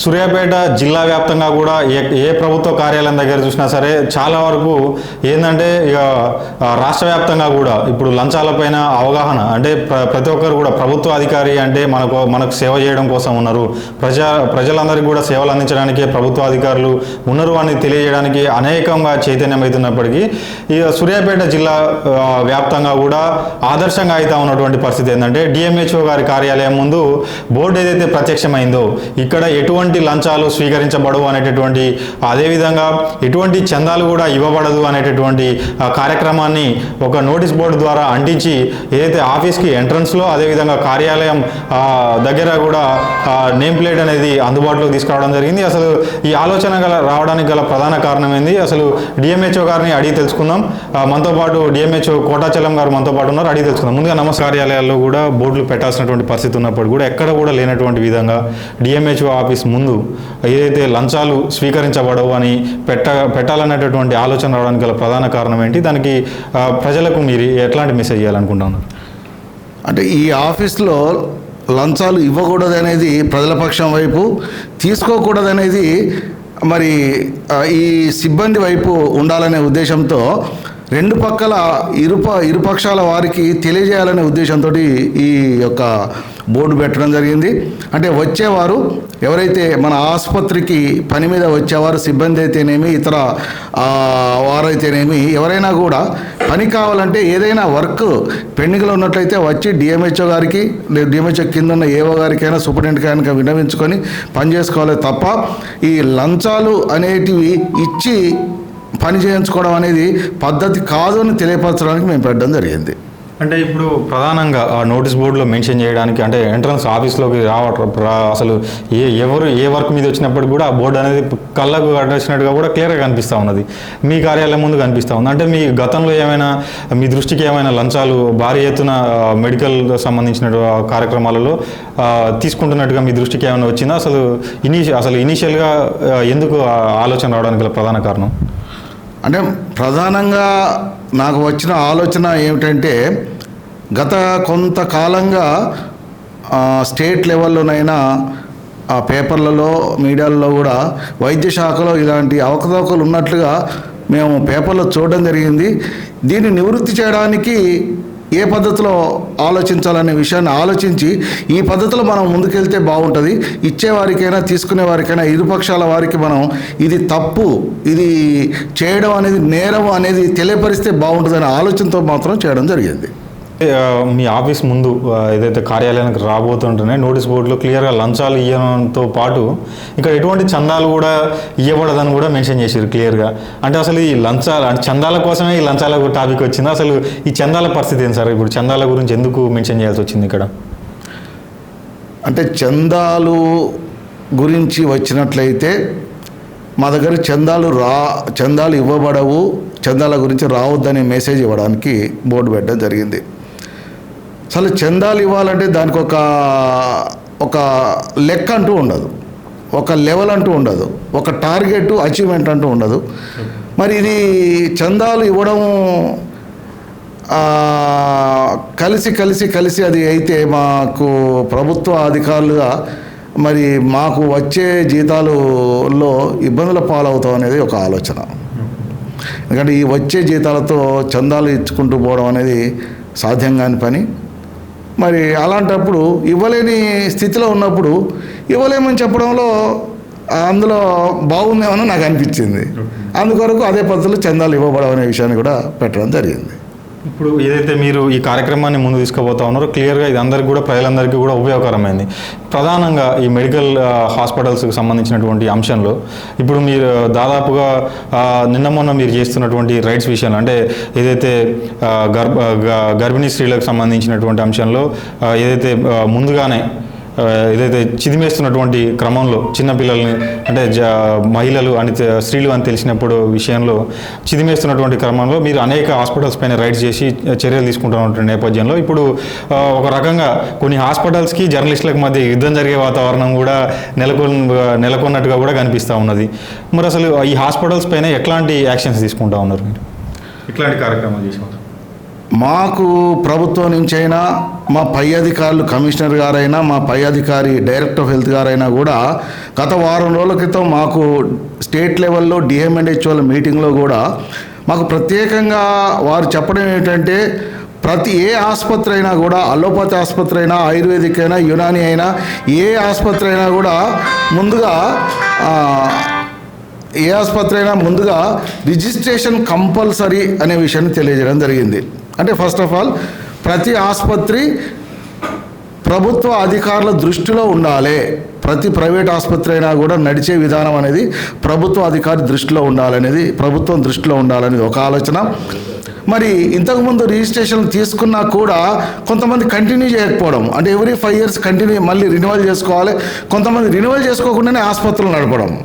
సూర్యాపేట జిల్లా వ్యాప్తంగా కూడా ఏ ఏ ప్రభుత్వ కార్యాలయం దగ్గర చూసినా సరే చాలా వరకు ఏంటంటే ఇక రాష్ట్ర వ్యాప్తంగా కూడా ఇప్పుడు లంచాలపైన అవగాహన అంటే ప్ర- ప్రతి ఒక్కరు కూడా ప్రభుత్వ అధికారి అంటే మనకు మనకు సేవ చేయడం కోసం ఉన్నారు. ప్రజా ప్రజలందరికీ కూడా సేవలు అందించడానికి ప్రభుత్వ అధికారులు ఉన్నారు అని తెలియజేయడానికి అనేకంగా చైతన్యమవుతున్నప్పటికీ ఇక సూర్యాపేట జిల్లా వ్యాప్తంగా కూడా ఆదర్శంగా అయితే ఉన్నటువంటి పరిస్థితి ఏంటంటే డిఎంహెచ్ఓ గారి కార్యాలయం ముందు బోర్డు ఏదైతే ప్రత్యక్షమైందో ఇక్కడ ఎటువంటి లంచాలు స్వీకరించబడవు అనేటటువంటి అదేవిధంగా ఎటువంటి చందాలు కూడా ఇవ్వబడదు అనేటటువంటి కార్యక్రమాన్ని ఒక నోటీస్ బోర్డు ద్వారా అంటించి ఏదైతే ఆఫీస్కి ఎంట్రన్స్లో అదేవిధంగా కార్యాలయం దగ్గర కూడా నేమ్ ప్లేట్ అనేది అందుబాటులోకి తీసుకురావడం జరిగింది. అసలు ఈ ఆలోచన గల రావడానికి గల ప్రధాన కారణం ఏంది? అసలు డిఎంహెచ్ఓ గారిని అడిగి తెలుసుకుందాం. మనతో పాటు డిఎంహెచ్ఓ కోటాచలం గారు మనతో పాటు ఉన్నారు. అడిగి తెలుసుకుందాం. ముందుగా నమస్కార. కార్యాలయాల్లో కూడా బోర్డులు పెట్టాల్సినటువంటి పరిస్థితి ఉన్నప్పుడు కూడా ఎక్కడ కూడా లేనటువంటి విధంగా డిఎంహెచ్ఓ ఆఫీస్ ముందు ఏదైతే లంచాలు స్వీకరించబడవు అని పెట్ట పెట్టాలనేటటువంటి ఆలోచన రావడానికి గల ప్రధాన కారణం ఏంటి? దానికి ప్రజలకు మీరు ఎట్లాంటి మెసేజ్ చేయాలనుకుంటున్నారు? అంటే ఈ ఆఫీస్లో లంచాలు ఇవ్వకూడదు అనేది ప్రజల పక్షం వైపు తీసుకోకూడదనేది మరి ఈ సిబ్బంది వైపు ఉండాలనే ఉద్దేశంతో రెండు పక్కల ఇరుప ఇరుపక్షాల వారికి తెలియజేయాలనే ఉద్దేశంతో ఈ యొక్క బోర్డు పెట్టడం జరిగింది. అంటే వచ్చేవారు ఎవరైతే మన ఆసుపత్రికి పని మీద వచ్చేవారు సిబ్బంది అయితేనేమి ఇతర వారైతేనేమి ఎవరైనా కూడా పని కావాలంటే ఏదైనా వర్క్ పెండింగ్లో ఉన్నట్లయితే వచ్చి డిఎంహెచ్ఓ గారికి లేదు డిఎంహెచ్ఓ కింద ఉన్న ఏఓ గారికైనా సూపరింటెండెంట్ గారికి విన్నవించుకొని పని చేసుకోవాలి తప్ప ఈ లంచాలు అనేటివి ఇచ్చి పని చేయించుకోవడం అనేది పద్ధతి కాదు అని తెలియపరచడానికి మేము పెట్టడం జరిగింది. అంటే ఇప్పుడు ప్రధానంగా ఆ నోటీస్ బోర్డులో మెన్షన్ చేయడానికి అంటే ఎంట్రన్స్ ఆఫీస్లోకి రావటం అసలు ఏ ఎవరు ఏ వర్క్ మీద వచ్చినప్పుడు కూడా ఆ బోర్డు అనేది కళ్ళకు కట్టేసినట్టుగా కూడా క్లియర్గా కనిపిస్తూ ఉన్నది. మీ కార్యాలయం ముందు కనిపిస్తూ ఉంది. అంటే మీ గతంలో ఏమైనా మీ దృష్టికి ఏమైనా లంచాలు భారీ ఎత్తున మెడికల్ సంబంధించిన కార్యక్రమాలలో తీసుకుంటున్నట్టుగా మీ దృష్టికి ఏమైనా వచ్చిందా? అసలు ఇనీషియల్ అసలు ఇనీషియల్గా ఎందుకు ఆలోచన రావడానికి ప్రధాన కారణం? అంటే ప్రధానంగా నాకు వచ్చిన ఆలోచన ఏమిటంటే గత కొంతకాలంగా స్టేట్ లెవెల్లోనైనా ఆ పేపర్లలో మీడియాలలో కూడా వైద్య శాఖలో ఇలాంటి అవకతవకలు ఉన్నట్లుగా మేము పేపర్లో చూడడం జరిగింది. దీన్ని నివృత్తి చేయడానికి ఏ పద్ధతిలో ఆలోచించాలనే విషయాన్ని ఆలోచించి ఈ పద్ధతిలో మనం ముందుకెళ్తే బాగుంటుంది. ఇచ్చేవారికైనా తీసుకునే వారికైనా ఇరుపక్షాల వారికి మనం ఇది తప్పు ఇది చేయడం అనేది నేరం అనేది తెలియపరిస్తే బాగుంటుందనే ఆలోచనతో మాత్రం చేయడం జరిగింది. మీ ఆఫీస్ ముందు ఏదైతే కార్యాలయానికి రాబోతుంటేనే నోటీస్ బోర్డులో క్లియర్గా లంచాలు ఇవ్వడంతో పాటు ఇక్కడ ఎటువంటి చందాలు కూడా ఇవ్వబడదని కూడా మెన్షన్ చేశారు క్లియర్గా. అంటే అసలు ఈ లంచాల అంటే చందాల కోసమే ఈ లంచాల టాపిక్ వచ్చింది? అసలు ఈ చందాల పరిస్థితి ఏంటి సార్? ఇప్పుడు చందాల గురించి ఎందుకు మెన్షన్ చేయాల్సి వచ్చింది ఇక్కడ? అంటే చందాలు గురించి వచ్చినట్లయితే మా దగ్గర చందాలు రా చందాలు ఇవ్వబడవు చందాల గురించి రావద్దనే మెసేజ్ ఇవ్వడానికి బోర్డు పెట్టడం జరిగింది. అసలు చందాలు ఇవ్వాలంటే దానికి ఒక ఒక లెక్క అంటూ ఉండదు. ఒక లెవెల్ అంటూ ఉండదు. ఒక టార్గెట్ అచీవ్మెంట్ అంటూ ఉండదు. మరి ఇది చందాలు ఇవ్వడం కలిసి కలిసి కలిసి అది అయితే మాకు ప్రభుత్వ అధికారులుగా మరి మాకు వచ్చే జీతాలలో ఇబ్బందుల పాలవుతాం అనేది ఒక ఆలోచన. ఎందుకంటే ఈ వచ్చే జీతాలతో చందాలు ఇచ్చుకుంటూ పోవడం అనేది సాధ్యం కాని పని. మరి అలాంటప్పుడు ఇవ్వలేని స్థితిలో ఉన్నప్పుడు ఇవ్వలేమని చెప్పడంలో అందులో బాగుందేమని నాకు అనిపించింది. అందుకొరకు అదే పద్ధతిలో చందాలు ఇవ్వబడడం అనే విషయాన్ని కూడా పెట్టడం జరిగింది. ఇప్పుడు ఏదైతే మీరు ఈ కార్యక్రమాన్ని ముందు తీసుకుపోతా ఉన్నారో క్లియర్గా ఇది అందరికీ కూడా ప్రజలందరికీ కూడా ఉపయోగకరమైంది. ప్రధానంగా ఈ మెడికల్ హాస్పిటల్స్కి సంబంధించినటువంటి అంశంలో ఇప్పుడు మీరు దాదాపుగా నిన్న మొన్న మీరు చేస్తున్నటువంటి రైట్స్ విషయంలో అంటే ఏదైతే గర్భ గ- గర్భిణీ స్త్రీలకు సంబంధించినటువంటి అంశంలో ఏదైతే ముందుగానే ఏదైతే చిదిమేస్తున్నటువంటి క్రమంలో చిన్నపిల్లల్ని అంటే జ మహిళలు అని తె- స్త్రీలు అని తెలిసినప్పుడు విషయంలో చిదిమేస్తున్నటువంటి క్రమంలో మీరు అనేక హాస్పిటల్స్ పైన రైడ్ చేసి చర్యలు తీసుకుంటున్నటువంటి నేపథ్యంలో ఇప్పుడు ఒక రకంగా కొన్ని హాస్పిటల్స్కి జర్నలిస్టులకు మధ్య యుద్ధం జరిగే వాతావరణం కూడా నెలకొని నెలకొన్నట్టుగా కూడా కనిపిస్తూ ఉన్నది. మరి అసలు ఈ హాస్పిటల్స్ పైన ఎట్లాంటి యాక్షన్స్ తీసుకుంటా ఉన్నారు మీరు? ఇట్లాంటి కార్యక్రమాలు చేసుకుంటారు మాకు ప్రభుత్వం నుంచి అయినా మా పై అధికారులు కమిషనర్ గారైనా మా పై అధికారి డైరెక్టర్ ఆఫ్ హెల్త్ గారైనా కూడా గత వారం రోజుల క్రితం మాకు స్టేట్ లెవెల్లో డిఎంఎన్హెచ్ఓల మీటింగ్లో కూడా మాకు ప్రత్యేకంగా వారు చెప్పడం ఏంటంటే ప్రతి ఏ ఆసుపత్రి అయినా కూడా అలోపతి ఆసుపత్రి అయినా ఆయుర్వేదిక్ అయినా యునాని అయినా ఏ ఆసుపత్రి అయినా కూడా ముందుగా ఏ ఆసుపత్రి అయినా ముందుగా రిజిస్ట్రేషన్ కంపల్సరీ అనే విషయాన్ని తెలియజేయడం జరిగింది. అంటే ఫస్ట్ ఆఫ్ ఆల్ ప్రతి ఆసుపత్రి ప్రభుత్వ అధికారుల దృష్టిలో ఉండాలి. ప్రతి ప్రైవేట్ ఆసుపత్రి అయినా కూడా నడిచే విధానం అనేది ప్రభుత్వ అధికారి దృష్టిలో ఉండాలనేది ప్రభుత్వం దృష్టిలో ఉండాలనేది ఒక ఆలోచన. మరి ఇంతకుముందు రిజిస్ట్రేషన్ తీసుకున్నా కూడా కొంతమంది కంటిన్యూ చేయకపోవడం అంటే ఎవ్రీ ఫైవ్ ఇయర్స్ కంటిన్యూ మళ్ళీ రినివల్ చేసుకోవాలి. కొంతమంది రినివల్ చేసుకోకుండానే ఆసుపత్రులు నడపడం.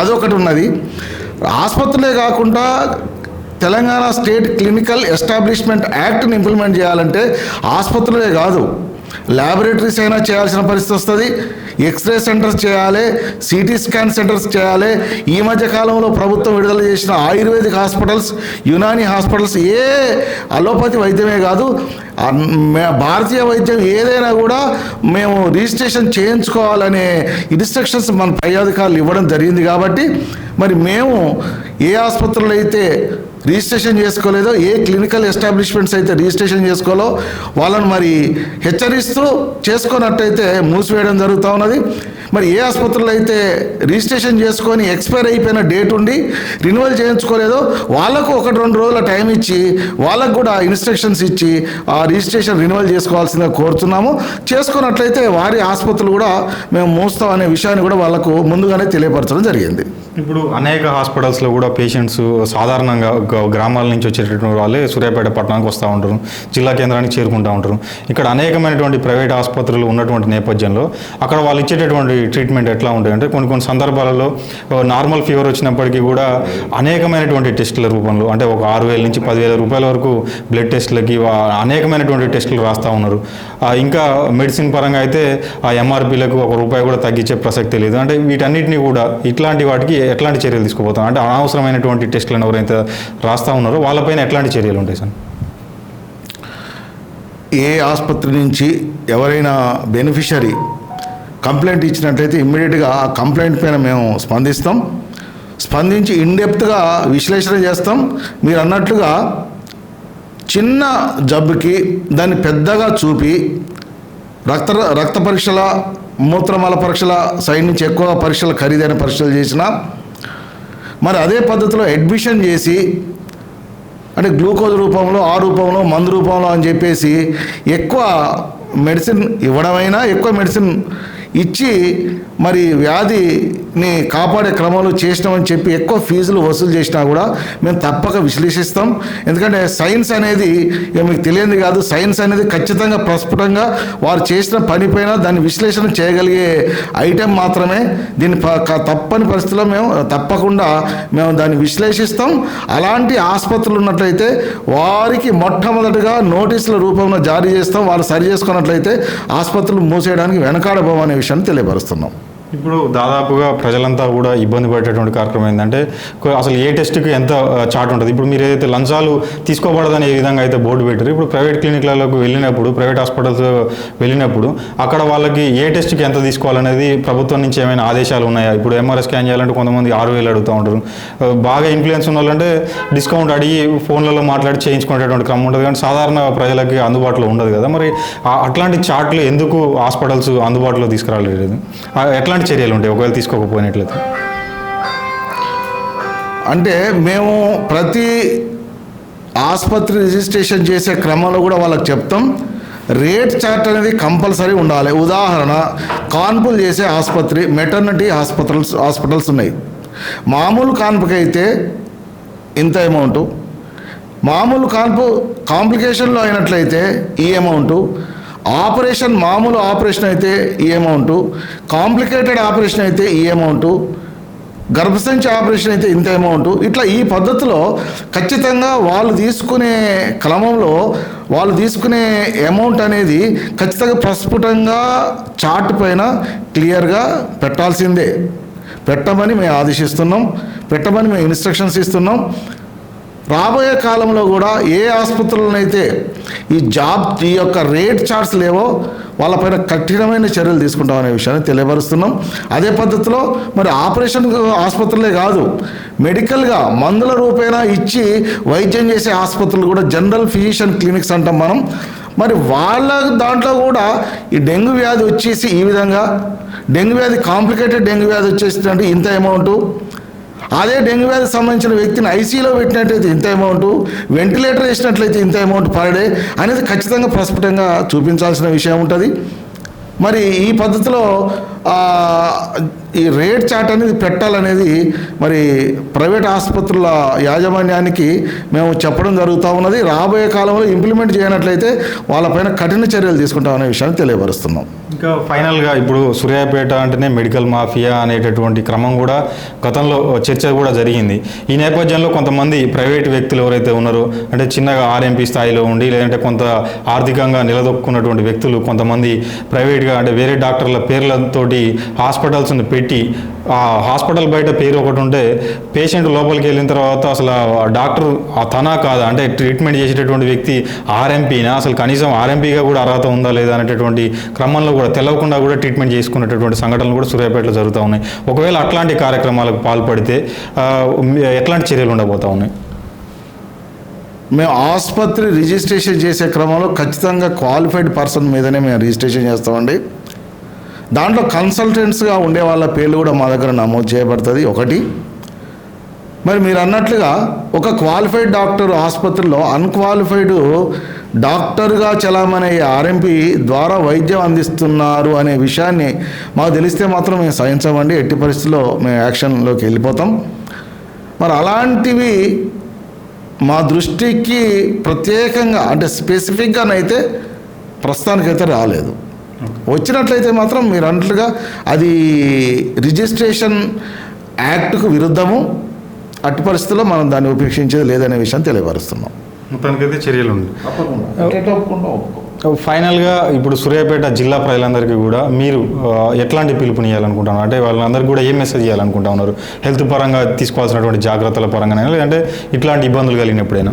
అదొకటి ఉన్నది. ఆసుపత్రులే కాకుండా తెలంగాణ స్టేట్ క్లినికల్ ఎస్టాబ్లిష్మెంట్ యాక్ట్ని ఇంప్లిమెంట్ చేయాలంటే ఆసుపత్రులే కాదు. ల్యాబొరేటరీస్ అయినా చేయాల్సిన పరిస్థితి వస్తుంది. ఎక్స్రే సెంటర్స్ చేయాలి సిటీ స్కాన్ సెంటర్స్ చేయాలి. ఈ మధ్య కాలంలో ప్రభుత్వం విడుదల చేసిన ఆయుర్వేదిక్ హాస్పిటల్స్ యునాని హాస్పిటల్స్ ఏ అలోపతి వైద్యమే కాదు భారతీయ వైద్యం ఏదైనా కూడా మేము రిజిస్ట్రేషన్ చేయించుకోవాలనే ఇన్స్ట్రక్షన్స్ మన పై అధికారులు ఇవ్వడం జరిగింది కాబట్టి మరి మేము ఏ ఆసుపత్రులు అయితే రిజిస్ట్రేషన్ చేసుకోలేదో ఏ క్లినికల్ ఎస్టాబ్లిష్మెంట్స్ అయితే రిజిస్ట్రేషన్ చేసుకోలో వాళ్ళని మరి హెచ్చరిస్తూ చేసుకున్నట్టయితే మూసివేయడం జరుగుతూ ఉన్నది. మరి ఏ ఆసుపత్రులు అయితే రిజిస్ట్రేషన్ చేసుకొని ఎక్స్పైర్ అయిపోయిన డేట్ ఉండి రినివల్ చేయించుకోలేదో వాళ్ళకు ఒకటి రెండు రోజుల టైం ఇచ్చి వాళ్ళకు కూడా ఇన్స్ట్రక్షన్స్ ఇచ్చి ఆ రిజిస్ట్రేషన్ రినివల్ చేసుకోవాల్సిందిగా కోరుతున్నాము. చేసుకున్నట్లయితే వారి ఆసుపత్రులు కూడా మేము మూస్తాం అనే విషయాన్ని కూడా వాళ్ళకు ముందుగానే తెలియపరచడం జరిగింది. ఇప్పుడు అనేక హాస్పిటల్స్లో కూడా పేషెంట్స్ సాధారణంగా గ్రామాల నుంచి వచ్చేటటువంటి వాళ్ళే సూర్యాపేట పట్టణానికి వస్తూ ఉంటారు జిల్లా కేంద్రానికి చేరుకుంటూ ఉంటారు. ఇక్కడ అనేకమైనటువంటి ప్రైవేట్ ఆసుపత్రులు ఉన్నటువంటి నేపథ్యంలో అక్కడ వాళ్ళు ఇచ్చేటటువంటి ట్రీట్మెంట్ ఎట్లా ఉంటాయంటే కొన్ని కొన్ని సందర్భాలలో నార్మల్ ఫీవర్ వచ్చినప్పటికీ కూడా అనేకమైనటువంటి టెస్టుల రూపంలో అంటే ఒక ఆరు వేల నుంచి పదివేల రూపాయల వరకు బ్లడ్ టెస్టులకి అనేకమైనటువంటి టెస్టులు రాస్తూ ఉన్నారు. ఇంకా మెడిసిన్ పరంగా అయితే ఆ ఎంఆర్పీలకు ఒక రూపాయి కూడా తగ్గించే ప్రసక్తి లేదు. అంటే వీటన్నిటిని కూడా ఇట్లాంటి వాటికి ఎట్లాంటి చర్యలు తీసుకుపోతాం అంటే అనవసరమైనటువంటి టెస్టులను ఎవరైతే రాస్తూ ఉన్నారో వాళ్ళపైన ఎట్లాంటి చర్యలు ఉంటాయి సార్? ఏ ఆసుపత్రి నుంచి ఎవరైనా బెనిఫిషరీ కంప్లైంట్ ఇచ్చినట్లయితే ఇమ్మీడియట్గా ఆ కంప్లైంట్ పైన మేము స్పందిస్తాం. స్పందించి ఇన్డెప్త్గా విశ్లేషణ చేస్తాం. మీరు అన్నట్లుగా చిన్న జబ్బుకి దాన్ని పెద్దగా చూపి రక్త రక్త పరీక్షల మూత్రమల పరీక్షల సైడ్ నుంచి ఎక్కువ పరీక్షలు ఖరీదైన పరీక్షలు చేసినా మరి అదే పద్ధతిలో అడ్మిషన్ చేసి అంటే గ్లూకోజ్ రూపంలో ఆ రూపంలో మందు రూపంలో అని చెప్పేసి ఎక్కువ మెడిసిన్ ఇవ్వడమైనా ఎక్కువ మెడిసిన్ ఇచ్చి మరి వ్యాధి ని కాపాడే క్రమాలు చేసినామని చెప్పి ఎక్కువ ఫీజులు వసూలు చేసినా కూడా మేము తప్పక విశ్లేషిస్తాం. ఎందుకంటే సైన్స్ అనేది ఇక మీకు తెలియంది కాదు సైన్స్ అనేది ఖచ్చితంగా ప్రస్ఫుటంగా వారు చేసిన పనిపైన దాన్ని విశ్లేషణ చేయగలిగే ఐటెం మాత్రమే. దీని ప- తప్పని పరిస్థితిలో మేము తప్పకుండా మేము దాన్ని విశ్లేషిస్తాం. అలాంటి ఆసుపత్రులు ఉన్నట్లయితే వారికి మొట్టమొదటిగా నోటీసుల రూపంలో జారీ చేస్తాం. వాళ్ళు సరి చేసుకున్నట్లయితే ఆసుపత్రులు మూసేయడానికి వెనకాడబోమనే విషయాన్ని తెలియపరుస్తున్నాం. ఇప్పుడు దాదాపుగా ప్రజలంతా కూడా ఇబ్బంది పడేటటువంటి కార్యక్రమం ఏంటంటే అసలు ఏ టెస్ట్కి ఎంత చాట్ ఉంటుంది? ఇప్పుడు మీరు ఏదైతే లంచాలు తీసుకోబడదని ఏ విధంగా అయితే బోర్డు పెట్టారు ఇప్పుడు ప్రైవేట్ క్లినిక్లకు వెళ్ళినప్పుడు ప్రైవేట్ హాస్పిటల్స్ వెళ్ళినప్పుడు అక్కడ వాళ్ళకి ఏ టెస్ట్కి ఎంత తీసుకోవాలనేది ప్రభుత్వం నుంచి ఏమైనా ఆదేశాలు ఉన్నాయా? ఇప్పుడు ఎంఆర్ఐ స్కాన్ చేయాలంటే కొంతమంది ఆరు వేలు అడుగుతూ ఉంటారు. బాగా ఇన్ఫ్లుయెన్స్ ఉన్న వాళ్ళంటే డిస్కౌంట్ అడిగి ఫోన్లలో మాట్లాడి చేయించుకునేటటువంటి క్రమం ఉంటుంది. కానీ సాధారణ ప్రజలకి అందుబాటులో ఉండదు కదా. మరి ఆ- అట్లాంటి చార్ట్లు ఎందుకు హాస్పిటల్స్ అందుబాటులో తీసుకురాలేదు? ఎట్లా ఎలాంటి చర్యలు ఉంటాయి? ఒకవేళ తీసుకోకపోయినట్లయితే. అంటే మేము ప్రతి ఆసుపత్రి రిజిస్ట్రేషన్ చేసే క్రమంలో కూడా వాళ్ళకి చెప్తాం. రేట్ చార్ట్ అనేది కంపల్సరీ ఉండాలి. ఉదాహరణ కాన్పులు చేసే ఆసుపత్రి మెటర్నిటీ హాస్పిటల్స్ హాస్పిటల్స్ ఉన్నాయి. మామూలు కాన్పుకి అయితే ఇంత అమౌంటు. మామూలు కాన్పు కాంప్లికేషన్లో అయినట్లయితే ఈ అమౌంటు. ఆపరేషన్ మామూలు ఆపరేషన్ అయితే ఈ అమౌంటు కాంప్లికేటెడ్ ఆపరేషన్ అయితే ఈ అమౌంటు గర్భసంచి ఆపరేషన్ అయితే ఇంత అమౌంట్. ఇట్లా ఈ పద్ధతిలో ఖచ్చితంగా వాళ్ళు తీసుకునే క్రమంలో వాళ్ళు తీసుకునే అమౌంట్ అనేది ఖచ్చితంగా ప్రస్ఫుటంగా చార్ట్ పైన క్లియర్గా పెట్టాల్సిందే. పెట్టమని మేము ఆదేశిస్తున్నాం. పెట్టమని మేము ఇన్స్ట్రక్షన్స్ ఇస్తున్నాం. రాబోయే కాలంలో కూడా ఏ ఆసుపత్రులనైతే ఈ జాబ్ ఈ యొక్క రేట్ చార్ట్స్ లేవో వాళ్ళపైన కఠినమైన చర్యలు తీసుకుంటామనే విషయాన్ని తెలియపరుస్తున్నాం. అదే పద్ధతిలో మరి ఆపరేషన్ ఆసుపత్రులే కాదు మెడికల్గా మందుల రూపేణా ఇచ్చి వైద్యం చేసే ఆసుపత్రులు కూడా జనరల్ ఫిజిషియన్ క్లినిక్స్ అంటాం మనం. మరి వాళ్ళ దాంట్లో కూడా ఈ డెంగ్యూ వ్యాధి వచ్చేసి ఈ విధంగా డెంగ్యూ వ్యాధి కాంప్లికేటెడ్ డెంగ్యూ వ్యాధి వచ్చేసి అంటే ఇంత అమౌంట్ అదే డెంగ్యూ వ్యాధికి సంబంధించిన వ్యక్తిని ఐసీలో పెట్టినట్లయితే ఇంత అమౌంట్ వెంటిలేటర్ వేసినట్లయితే ఇంత అమౌంట్ పర్ డే అనేది ఖచ్చితంగా ప్రస్ఫుటంగా చూపించాల్సిన విషయం ఉంటుంది. మరి ఈ పద్ధతిలో ఈ రేట్ చార్ట్ అనేది పెట్టాలనేది మరి ప్రైవేట్ ఆసుపత్రుల యాజమాన్యానికి మేము చెప్పడం జరుగుతూ ఉన్నది. రాబోయే కాలంలో ఇంప్లిమెంట్ చేయనట్లయితే వాళ్ళపైన కఠిన చర్యలు తీసుకుంటామనే విషయాన్ని తెలియపరుస్తున్నాం. ఇంకా ఫైనల్గా ఇప్పుడు సూర్యాపేట అంటేనే మెడికల్ మాఫియా అనేటటువంటి క్రమం కూడా గతంలో చర్చ కూడా జరిగింది. ఈ నేపథ్యంలో కొంతమంది ప్రైవేట్ వ్యక్తులు ఎవరైతే ఉన్నారో అంటే చిన్నగా ఆర్ఎంపీ స్థాయిలో ఉండి లేదంటే కొంత ఆర్థికంగా నిలదొక్కున్నటువంటి వ్యక్తులు కొంతమంది ప్రైవేట్గా అంటే వేరే డాక్టర్ల పేర్లతోటి హాస్పిటల్స్ని పెట్టి ఆ హాస్పిటల్ బయట పేరు ఒకటి ఉంటే పేషెంట్ లోపలికి వెళ్ళిన తర్వాత అసలు డాక్టర్ ఆ తనా కాదా అంటే ట్రీట్మెంట్ చేసేటటువంటి వ్యక్తి ఆర్ఎంపీనా? అసలు కనీసం ఆర్ఎంపీగా కూడా అర్హత ఉందా లేదా అనేటటువంటి క్రమంలో కూడా తెలవకుండా కూడా ట్రీట్మెంట్ చేసుకునేటటువంటి సంఘటనలు కూడా సూర్యాపేటలో జరుగుతూ ఉన్నాయి. ఒకవేళ అట్లాంటి కార్యక్రమాలకు పాల్పడితే ఎట్లాంటి చర్యలు ఉండబోతా ఉన్నాయి? మేము ఆసుపత్రి రిజిస్ట్రేషన్ చేసే క్రమంలో ఖచ్చితంగా క్వాలిఫైడ్ పర్సన్ మీదనే మేము రిజిస్ట్రేషన్ చేస్తామండి. దాంట్లో కన్సల్టెంట్స్గా ఉండే వాళ్ళ పేర్లు కూడా మా దగ్గర నమోదు చేయబడుతుంది. ఒకటి. మరి మీరు అన్నట్లుగా ఒక క్వాలిఫైడ్ డాక్టర్ ఆసుపత్రిలో అన్క్వాలిఫైడ్ డాక్టర్గా చలామణయ్యే ఆర్ఎంపీ ద్వారా వైద్యం అందిస్తున్నారు అనే విషయాన్ని మాకు తెలిస్తే మాత్రం మేము సహించమండి ఎట్టి పరిస్థితుల్లో మేము యాక్షన్లోకి వెళ్ళిపోతాం. మరి అలాంటివి మా దృష్టికి ప్రత్యేకంగా అంటే స్పెసిఫిక్గానైతే ప్రస్తుతానికైతే రాలేదు. వచ్చినట్లయితే మాత్రం మీరు అన్నట్లుగా అది రిజిస్ట్రేషన్ యాక్ట్కు విరుద్ధము. అట్టి పరిస్థితుల్లో మనం దాన్ని ఉపేక్షించేది లేదనే విషయం తెలియపరుస్తున్నాం. మొత్తానికైతే చర్యలు ఫైనల్గా ఇప్పుడు సూర్యాపేట జిల్లా ప్రజలందరికీ కూడా మీరు ఎట్లాంటి పిలుపునియాలనుకుంటున్నారు అంటే వాళ్ళందరికీ కూడా ఏం మెసేజ్ చేయాలనుకుంటా ఉన్నారు హెల్త్ పరంగా తీసుకోవాల్సినటువంటి జాగ్రత్తల పరంగా లేదంటే ఇట్లాంటి ఇబ్బందులు కలిగినప్పుడైనా?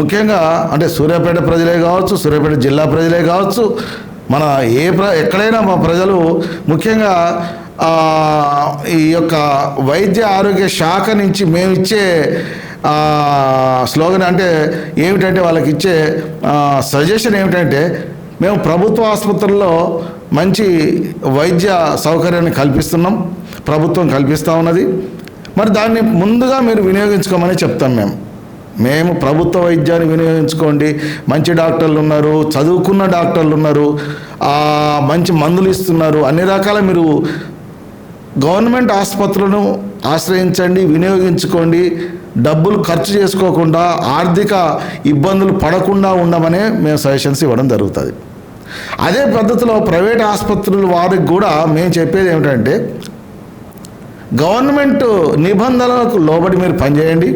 ముఖ్యంగా అంటే సూర్యాపేట ప్రజలే కావచ్చు సూర్యాపేట జిల్లా ప్రజలే కావచ్చు మన ఏ ప్ర ఎక్కడైనా మా ప్రజలు ముఖ్యంగా ఈ యొక్క వైద్య ఆరోగ్య శాఖ నుంచి మేము ఇచ్చే స్లోగన్ అంటే ఏమిటంటే వాళ్ళకి ఇచ్చే సజెషన్ ఏమిటంటే మేము ప్రభుత్వ ఆసుపత్రుల్లో మంచి వైద్య సౌకర్యాన్ని కల్పిస్తున్నాం ప్రభుత్వం కల్పిస్తూ ఉన్నది. మరి దాన్ని ముందుగా మీరు వినియోగించుకోమని చెప్తాం మేము. మేము ప్రభుత్వ వైద్యాన్ని వినియోగించుకోండి. మంచి డాక్టర్లు ఉన్నారు చదువుకున్న డాక్టర్లు ఉన్నారు మంచి మందులు ఇస్తున్నారు. అన్ని రకాల మీరు గవర్నమెంట్ ఆసుపత్రులను ఆశ్రయించండి వినియోగించుకోండి. డబ్బులు ఖర్చు చేసుకోకుండా ఆర్థిక ఇబ్బందులు పడకుండా ఉండమనే మేము సజెషన్స్ ఇవ్వడం జరుగుతుంది. అదే పద్ధతిలో ప్రైవేట్ ఆసుపత్రుల వారికి కూడా మేము చెప్పేది ఏమిటంటే గవర్నమెంట్ నిబంధనలకు లోబడి మీరు పనిచేయండి.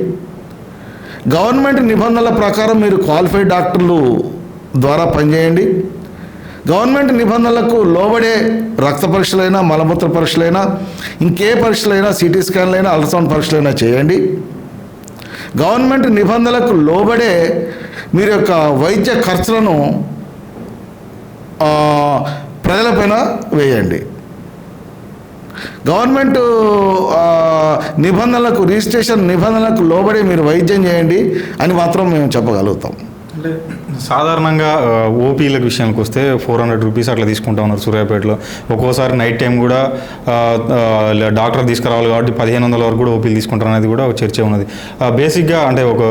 గవర్నమెంట్ నిబంధనల ప్రకారం మీరు క్వాలిఫైడ్ డాక్టర్లు ద్వారా పనిచేయండి. గవర్నమెంట్ నిబంధనలకు లోబడే రక్త పరీక్షలైనా మలమూత్ర పరీక్షలైనా ఇంకే పరీక్షలైనా సిటీ స్కాన్లైనా అల్ట్రాసౌండ్ పరీక్షలైనా చేయండి. గవర్నమెంట్ నిబంధనలకు లోబడే మీరు యొక్క వైద్య ఖర్చులను ప్రజలపైన వేయండి. గవర్నమెంట్ నిబంధనలకు రిజిస్ట్రేషన్ నిబంధనలకు లోబడి మీరు వైద్యం చేయండి అని మాత్రం మేము చెప్పగలుగుతాం. అంటే సాధారణంగా ఓపీల విషయానికి వస్తే ఫోర్ హండ్రెడ్ రూపీస్ అట్లా తీసుకుంటా ఉన్నారు సూర్యాపేటలో. ఒక్కోసారి నైట్ టైం కూడా డాక్టర్ తీసుకురావాలి కాబట్టి పదిహేను వందల వరకు కూడా ఓపీలు తీసుకుంటారు అనేది కూడా ఒక చర్చ ఉన్నది. బేసిక్గా అంటే ఒక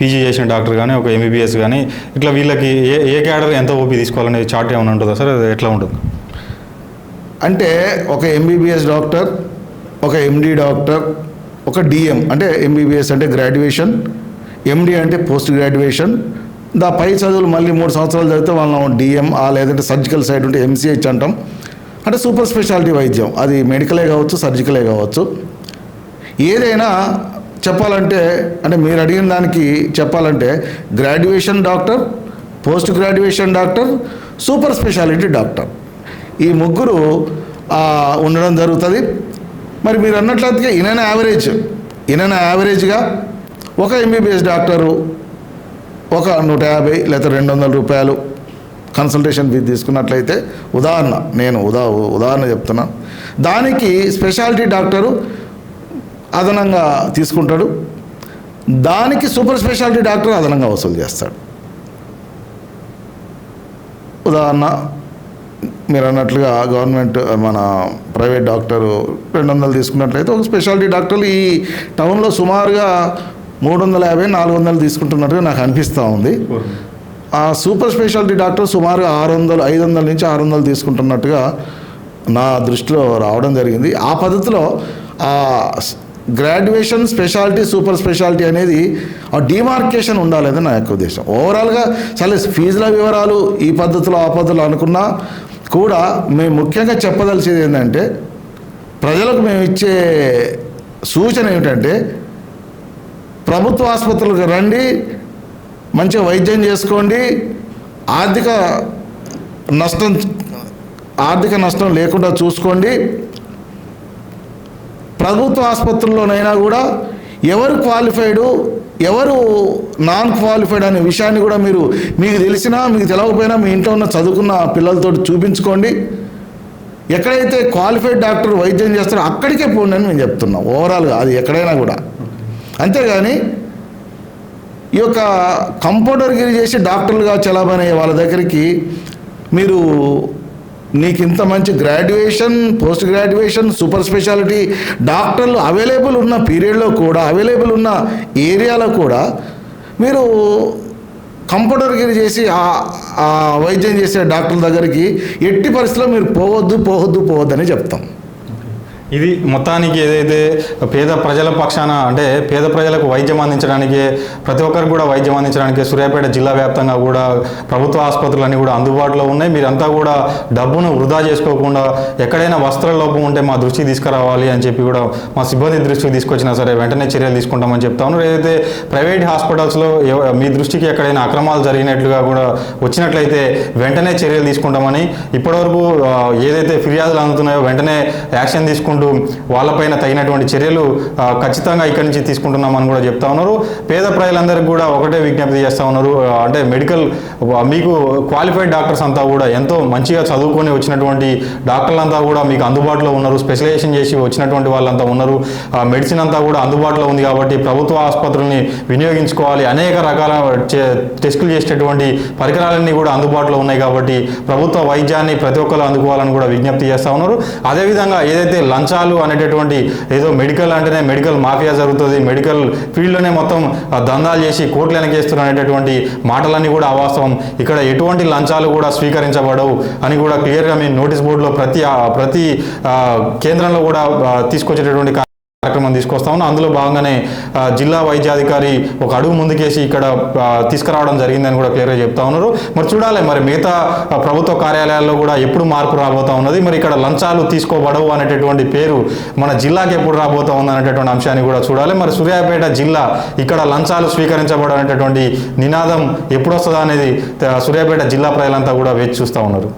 పీజీ చేసిన డాక్టర్ కానీ ఒక ఎంబీబీఎస్ కానీ ఇట్లా వీళ్ళకి ఏ ఏ క్యాడర్ ఎంత ఓపీ తీసుకోవాలనే చార్ట్ ఏమైనా ఉంటుందా సార్? అది ఎట్లా ఉంటుంది? అంటే ఒక ఎంబీబీఎస్ డాక్టర్ ఒక ఎండి డాక్టర్ ఒక డిఎం అంటే ఎంబీబీఎస్ అంటే గ్రాడ్యుయేషన్ ఎండి అంటే పోస్ట్ గ్రాడ్యుయేషన్ దా పై చదువులు మళ్ళీ మూడు సంవత్సరాలు చదివితే వాళ్ళం డిఎం ఆ లేదంటే సర్జికల్ సైడ్ ఉంటే ఎంసీహెచ్ అంటాం. అంటే సూపర్ స్పెషాలిటీ వైద్యం. అది మెడికలే కావచ్చు సర్జికలే కావచ్చు. ఏదైనా చెప్పాలంటే అంటే మీరు అడిగిన దానికి చెప్పాలంటే graduation doctor post graduation doctor super speciality doctor ఈ ముగ్గురు ఉండడం జరుగుతుంది. మరి మీరు అన్నట్లయితే ఈయన యావరేజ్ ఈయన యావరేజ్గా ఒక ఎంబీబీఎస్ డాక్టరు ఒక నూట యాభై లేదా రెండు వందల రూపాయలు కన్సల్టేషన్ ఫీజు తీసుకున్నట్లయితే ఉదాహరణ నేను ఉదా ఉదాహరణ చెప్తున్నా. దానికి స్పెషాలిటీ డాక్టరు అదనంగా తీసుకుంటాడు. దానికి సూపర్ స్పెషాలిటీ డాక్టర్ అదనంగా వసూలు చేస్తాడు. ఉదాహరణ మీరు అన్నట్లుగా గవర్నమెంట్ మన ప్రైవేట్ డాక్టరు రెండు వందలు తీసుకున్నట్లయితే ఒక స్పెషాలిటీ డాక్టర్లు ఈ టౌన్లో సుమారుగా మూడు వందల యాభై నాలుగు వందలు తీసుకుంటున్నట్టుగా నాకు అనిపిస్తూ ఉంది. ఆ సూపర్ స్పెషాలిటీ డాక్టర్ సుమారుగా ఆరు వందలు ఐదు వందల నుంచి ఆరు వందలు తీసుకుంటున్నట్టుగా నా దృష్టిలో రావడం జరిగింది. ఆ పద్ధతిలో ఆ గ్రాడ్యుయేషన్ స్పెషాలిటీ సూపర్ స్పెషాలిటీ అనేది ఆ డిమార్కేషన్ ఉండాలని నా యొక్క ఉద్దేశం. ఓవరాల్గా చాలా ఫీజుల వివరాలు ఈ పద్ధతిలో ఆ పద్ధతిలో అనుకున్నా కూడా మేము ముఖ్యంగా చెప్పదలిచేది ఏంటంటే ప్రజలకు మేము ఇచ్చే సూచన ఏమిటంటే ప్రభుత్వ ఆసుపత్రులకు రండి మంచిగా వైద్యం చేసుకోండి ఆర్థిక నష్టం ఆర్థిక నష్టం లేకుండా చూసుకోండి. ప్రభుత్వ ఆసుపత్రుల్లోనైనా కూడా ఎవరు క్వాలిఫైడు ఎవరు నాన్ క్వాలిఫైడ్ అనే విషయాన్ని కూడా మీరు మీకు తెలిసినా మీకు తెలవకపోయినా మీ ఇంట్లో ఉన్న చదువుకున్న పిల్లలతో చూపించుకోండి. ఎక్కడైతే క్వాలిఫైడ్ డాక్టర్ వైద్యం చేస్తారో అక్కడికే పోండి అని మేము చెప్తున్నాం. ఓవరాల్గా అది ఎక్కడైనా కూడా. అంతేగాని ఈ యొక్క కంపౌండర్గిరి చేసి డాక్టర్లుగా చలామణయ్యే వాళ్ళ దగ్గరికి మీరు నీకు ఇంత మంచి graduation post graduation super speciality డాక్టర్లు అవైలబుల్ ఉన్న పీరియడ్లో కూడా అవైలబుల్ ఉన్న ఏరియాలో కూడా మీరు కంపౌండర్గిరి చేసి ఆ- వైద్యం చేసే డాక్టర్ల దగ్గరికి ఎట్టి పరిస్థితిలో మీరు పోవద్దు పోవద్దు పోవద్దని చెప్తాం. ఇది మొత్తానికి ఏదైతే పేద ప్రజల పక్షాన అంటే పేద ప్రజలకు వైద్యం అందించడానికి ప్రతి ఒక్కరికి కూడా వైద్యం అందించడానికి సూర్యాపేట జిల్లా వ్యాప్తంగా కూడా ప్రభుత్వ ఆసుపత్రులన్నీ కూడా అందుబాటులో ఉన్నాయి. మీరంతా కూడా డబ్బును వృధా చేసుకోకుండా ఎక్కడైనా వస్త్ర లోపం ఉంటే మా దృష్టికి తీసుకురావాలి అని చెప్పి కూడా మా సిబ్బంది దృష్టికి తీసుకొచ్చినా సరే వెంటనే చర్యలు తీసుకుంటామని చెప్తా ఉన్నారు. ఏదైతే ప్రైవేట్ హాస్పిటల్స్లో మీ దృష్టికి ఎక్కడైనా అక్రమాలు జరిగినట్లుగా కూడా వచ్చినట్లయితే వెంటనే చర్యలు తీసుకుంటామని ఇప్పటివరకు ఏదైతే ఫిర్యాదులు అందుతున్నాయో వెంటనే యాక్షన్ తీసుకుంటాం వాళ్ళపైన తగినటువంటి చర్యలు ఖచ్చితంగా ఇక్కడి నుంచి తీసుకుంటున్నామని కూడా చెప్తా ఉన్నారు. పేద ప్రజలందరికీ కూడా ఒకటే విజ్ఞప్తి చేస్తూ ఉన్నారు. అంటే మెడికల్ మీకు క్వాలిఫైడ్ డాక్టర్స్ అంతా కూడా ఎంతో మంచిగా చదువుకొని వచ్చినటువంటి డాక్టర్లంతా కూడా మీకు అందుబాటులో ఉన్నారు. స్పెషలైజేషన్ చేసి వచ్చినటువంటి వాళ్ళంతా ఉన్నారు. మెడిసిన్ అంతా కూడా అందుబాటులో ఉంది కాబట్టి ప్రభుత్వ ఆసుపత్రుల్ని వినియోగించుకోవాలి. అనేక రకాల టెస్టులు చేసేటటువంటి పరికరాలన్నీ కూడా అందుబాటులో ఉన్నాయి కాబట్టి ప్రభుత్వ వైద్యాన్ని ప్రతి ఒక్కరు అందుకోవాలని కూడా విజ్ఞప్తి చేస్తూ ఉన్నారు. అదేవిధంగా ఏదైతే లంచ్ లంచాలు అనేటటువంటి ఏదో మెడికల్ అంటేనే మెడికల్ మాఫియా జరుగుతుంది. మెడికల్ ఫీల్డ్లోనే మొత్తం దందాలు చేసి కోట్లు వెనకేస్తున్నారు అనేటటువంటి మాటలన్నీ కూడా అవాస్తవం. ఇక్కడ ఎటువంటి లంచాలు కూడా స్వీకరించబడవు అని కూడా క్లియర్గా మీ నోటీస్ బోర్డులో ప్రతి ప్రతి కేంద్రంలో కూడా తీసుకొచ్చేటటువంటి కార్యక్రమం తీసుకొస్తా ఉన్నాం. అందులో భాగంగానే జిల్లా వైద్యాధికారి ఒక అడుగు ముందుకేసి ఇక్కడ తీసుకురావడం జరిగిందని కూడా క్లియర్గా చెప్తా ఉన్నారు. మరి చూడాలి మరి మిగతా ప్రభుత్వ కార్యాలయాల్లో కూడా ఎప్పుడు మార్పు రాబోతా ఉన్నది? మరి ఇక్కడ లంచాలు తీసుకోబడవు అనేటటువంటి పేరు మన జిల్లాకి ఎప్పుడు రాబోతా ఉంది అనేటటువంటి అంశాన్ని కూడా చూడాలి. మరి సూర్యాపేట జిల్లా ఇక్కడ లంచాలు స్వీకరించబడనేటటువంటి నినాదం ఎప్పుడు వస్తుందా అనేది సూర్యాపేట జిల్లా ప్రజలంతా కూడా వేచి చూస్తూ ఉన్నారు.